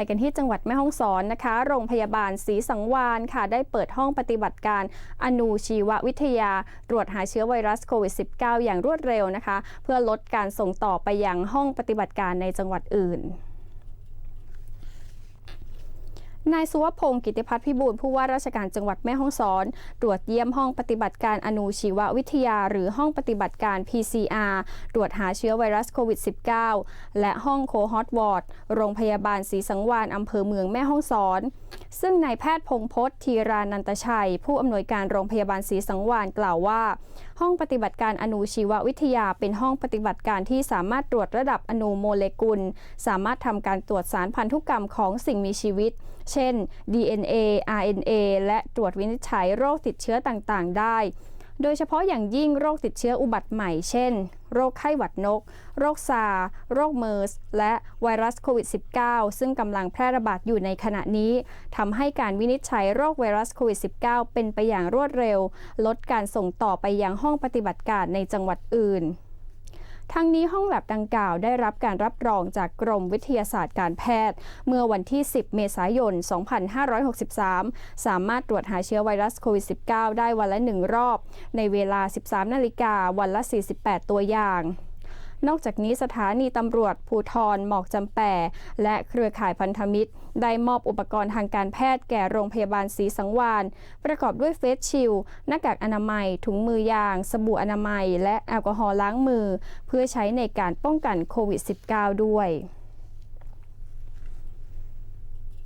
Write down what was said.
ไปกันที่จังหวัดแม่ฮ่องสอนนะคะ โรงพยาบาลศรีสังวานค่ะ ได้เปิดห้องปฏิบัติการอนูชีววิทยา ตรวจหาเชื้อไวรัสโควิด -19 อย่างรวดเร็วนะคะ เพื่อลดการส่งต่อไปยังห้องปฏิบัติการในจังหวัดอื่น นายสุวพงศ์กิติพัฒน์พิบูลผู้ว่าราชการจังหวัดแม่ฮ่องสอน ตรวจเยี่ยมห้องปฏิบัติการอนุชีววิทยา หรือห้องปฏิบัติการ PCR ตรวจหาเชื้อไวรัสโควิด -19 และห้องโคฮอตวอร์ดโรงพยาบาลศรีสังวานอำเภอเมืองแม่ฮ่องสอน ซึ่งนายแพทย์พงพศธีรานันตชัย ผู้อำนวยการโรงพยาบาลศรีสังวานกล่าวว่า ห้องปฏิบัติการอนุชีววิทยาเป็นห้องปฏิบัติการที่สามารถตรวจระดับอนูโมเลกุล สามารถทำการตรวจสารพันธุกรรมของสิ่งมีชีวิต เช่น DNA RNA และตรวจวินิจฉัยโรคติดเชื้อต่างๆ ได้ โดยเฉพาะอย่างยิ่งโรคติดเชื้ออุบัติใหม่ เช่น โรคไข้หวัดนก โรคซาร์โรคเมอร์ส และไวรัสโควิด -19 ซึ่งกำลังแพร่ระบาดอยู่ในขณะนี้ทำให้การวินิจฉัยโรคไวรัสโควิด -19 เป็นไปอย่างรวดเร็ว ลดการส่งต่อไปยังห้องปฏิบัติการในจังหวัดอื่น ทั้งนี้ห้องแลบดังกล่าวได้รับการรับรองจากกรมวิทยาศาสตร์การแพทย์ เมื่อวันที่ 10 เมษายน 2563 สามารถตรวจหาเชื้อไวรัสโควิด -19 ได้วันละหนึ่งรอบ ในเวลา 13 นาฬิกาวันละ 48 ตัวอย่าง นอกจากนี้สถานีตำรวจภูทรหมอกจำแปและเครือข่ายพันธมิตร ได้มอบอุปกรณ์ทางการแพทย์แก่โรงพยาบาลศรีสังวานประกอบด้วยเฟสชิลหน้ากากอนามัย ถุงมือยาง สบู่อนามัย และแอลกอฮอล์ล้างมือ เพื่อใช้ในการป้องกันโควิด -19 ด้วย